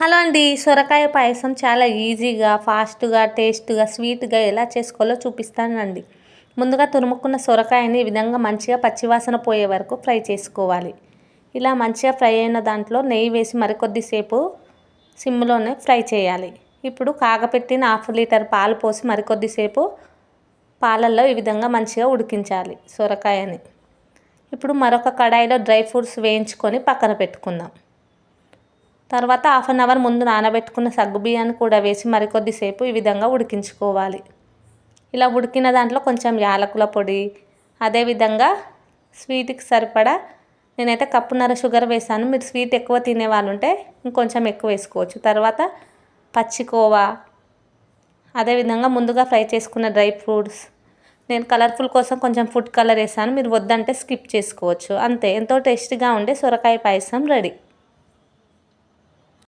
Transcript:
Hello అండి. సొరకాయ పాయసం చాలా ఈజీగా ఫాస్ట్గా టేస్ట్గా స్వీట్గా ఎలా చేసుకోవాలో చూపిస్తానండి. ముందుగా తురుముకున్న సొరకాయని ఈ విధంగా మంచిగా పచ్చివాసన పోయే వరకు ఫ్రై చేసుకోవాలి. ఇలా మంచిగా ఫ్రై అయిన దాంట్లో నెయ్యి వేసి మరికొద్దిసేపు సిమ్లోనే ఫ్రై చేయాలి. ఇప్పుడు కాగపెట్టిన హాఫ్ లీటర్ పాలు పోసి మరికొద్దిసేపు పాలల్లో ఈ విధంగా మంచిగా ఉడికించాలి సొరకాయని. ఇప్పుడు మరొక కడాయిలో డ్రై ఫ్రూట్స్ వేయించుకొని పక్కన పెట్టుకుందాం. తర్వాత హాఫ్ అన్ అవర్ ముందు నానబెట్టుకున్న సగ్గుబియ్యాన్ని కూడా వేసి మరికొద్దిసేపు ఈ విధంగా ఉడికించుకోవాలి. ఇలా ఉడికిన దాంట్లో కొంచెం యాలకుల పొడి అదేవిధంగా స్వీట్కి సరిపడా నేనైతే కప్పున్నర షుగర్ వేసాను. మీరు స్వీట్ ఎక్కువ తినే వాళ్ళు ఉంటే ఇంకొంచెం ఎక్కువ వేసుకోవచ్చు. తర్వాత పచ్చికోవా అదేవిధంగా ముందుగా ఫ్రై చేసుకున్న డ్రై ఫ్రూట్స్. నేను కలర్ఫుల్ కోసం కొంచెం ఫుడ్ కలర్ వేసాను. మీరు వద్దంటే స్కిప్ చేసుకోవచ్చు. అంతే. ఎంతో టేస్టీగా ఉండే సొరకాయ పాయసం రెడీ.